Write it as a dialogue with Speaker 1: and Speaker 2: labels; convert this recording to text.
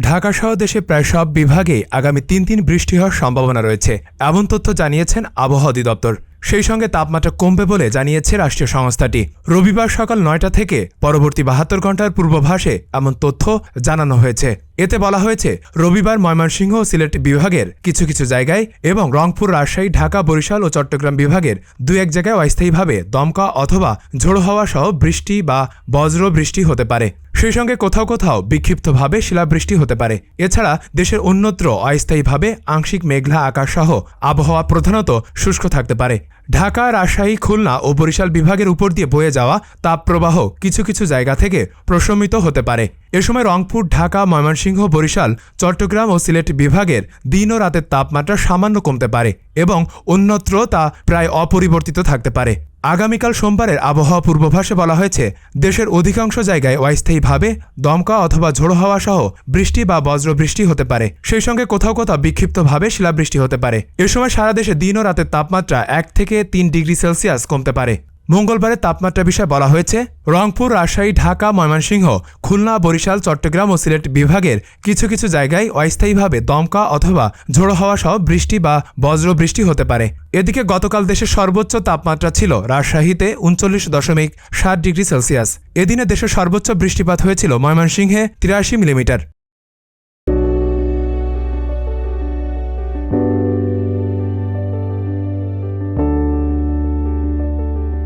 Speaker 1: ঢাকা সহ দেশে প্রায় সব বিভাগে আগামী তিন দিন বৃষ্টি হওয়ার সম্ভাবনা রয়েছে, এমন তথ্য জানিয়েছেন আবহাওয়া অধিদপ্তর। সেই সঙ্গে তাপমাত্রা কমবে বলে জানিয়েছে রাষ্ট্রীয় সংস্থাটি। রবিবার সকাল নয়টা থেকে পরবর্তী বাহাত্তর ঘণ্টার পূর্বাভাসে এমন তথ্য জানানো হয়েছে। এতে বলা হয়েছে, রবিবার ময়মনসিংহ ও সিলেট বিভাগের কিছু কিছু জায়গায় এবং রংপুর, রাজশাহী, ঢাকা, বরিশাল ও চট্টগ্রাম বিভাগের দু এক জায়গায় অস্থায়ীভাবে দমকা অথবা ঝোড়ো হাওয়া সহ বৃষ্টি বা বজ্র বৃষ্টি হতে পারে। সেই সঙ্গে কোথাও কোথাও বিক্ষিপ্তভাবে শিলাবৃষ্টি হতে পারে। এছাড়া দেশের অন্যত্র অস্থায়ীভাবে আংশিক মেঘলা আকাশ সহ আবহাওয়া প্রধানত শুষ্ক থাকতে পারে। ঢাকা, রাজশাহী, খুলনা ও বরিশাল বিভাগের উপর দিয়ে বয়ে যাওয়া তাপপ্রবাহ কিছু কিছু জায়গা থেকে প্রশমিত হতে পারে। এ সময় রংপুর, ঢাকা, ময়মনসিংহ, বরিশাল, চট্টগ্রাম ও সিলেট বিভাগের দিন ও রাতের তাপমাত্রা সামান্য কমতে পারে এবং অন্যত্র তা প্রায় অপরিবর্তিত থাকতে পারে। আগামীকাল সোমবারের আবহাওয়া পূর্বাভাসে বলা হয়েছে, দেশের অধিকাংশ জায়গায় অস্থায়ীভাবে দমকা অথবা ঝোড়ো হাওয়া সহ বৃষ্টি বা বজ্র বৃষ্টি হতে পারে। সেই সঙ্গে কোথাও কোথাও বিক্ষিপ্তভাবে শিলাবৃষ্টি হতে পারে। এ সময় সারা দেশে দিন ও রাতের তাপমাত্রা এক থেকে তিন ডিগ্রি সেলসিয়াস কমতে পারে। মঙ্গলবারের তাপমাত্রা বিষয়ে বলা হয়েছে, রংপুর, রাজশাহী, ঢাকা, ময়মনসিংহ, খুলনা, বরিশাল, চট্টগ্রাম ও সিলেট বিভাগের কিছু কিছু জায়গায় অস্থায়ীভাবে দমকা অথবা ঝোড়ো হাওয়া সহ বৃষ্টি বা বজ্র বৃষ্টি হতে পারে। এদিকে গতকাল দেশের সর্বোচ্চ তাপমাত্রা ছিল রাজশাহীতে উনচল্লিশ দশমিক সাত ডিগ্রি সেলসিয়াস। এদিনে দেশের সর্বোচ্চ বৃষ্টিপাত হয়েছিল ময়মনসিংহে তিরাশি মিলিমিটার।